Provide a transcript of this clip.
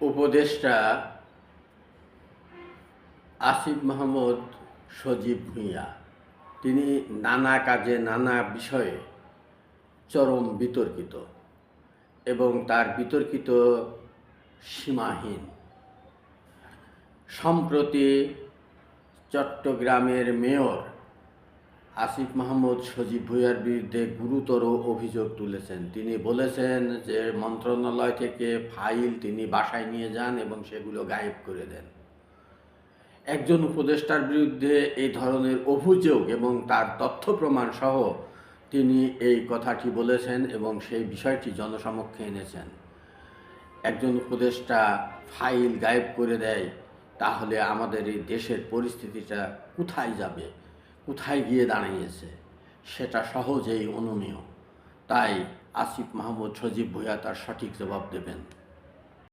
উপদেষ্টা আসিফ মাহমুদ সজীব ভূঁইয়া তিনি নানা কাজে নানা বিষয়ে চরম বিতর্কিত এবং তার বিতর্কিত সীমাহীন। সম্প্রতি চট্টগ্রামের মেয়র আসিফ মাহমুদ, সজীব ভুইয়ার বিরুদ্ধে গুরুতর অভিযোগ তুলেছেন। তিনি বলেছেন যে মন্ত্রণালয় থেকে ফাইল তিনি বাসায় নিয়ে যান এবং সেগুলো গায়েব করে দেন। একজন উপদেষ্টার বিরুদ্ধে এই ধরনের অভিযোগ এবং তার তথ্য প্রমাণ সহ তিনি এই কথাটি বলেছেন এবং সেই বিষয়টি জনসমক্ষে এনেছেন। একজন উপদেষ্টা ফাইল গায়েব করে দেয়, তাহলে আমাদের এই দেশের পরিস্থিতিটা কোথায় যাবে? কোথায় গিয়ে দাঁড়িয়েছে, সেটা সহজেই অনুমেয় তাই আসিফ মাহমুদ সজীব ভূয়া তার সঠিক জবাব দেবেন।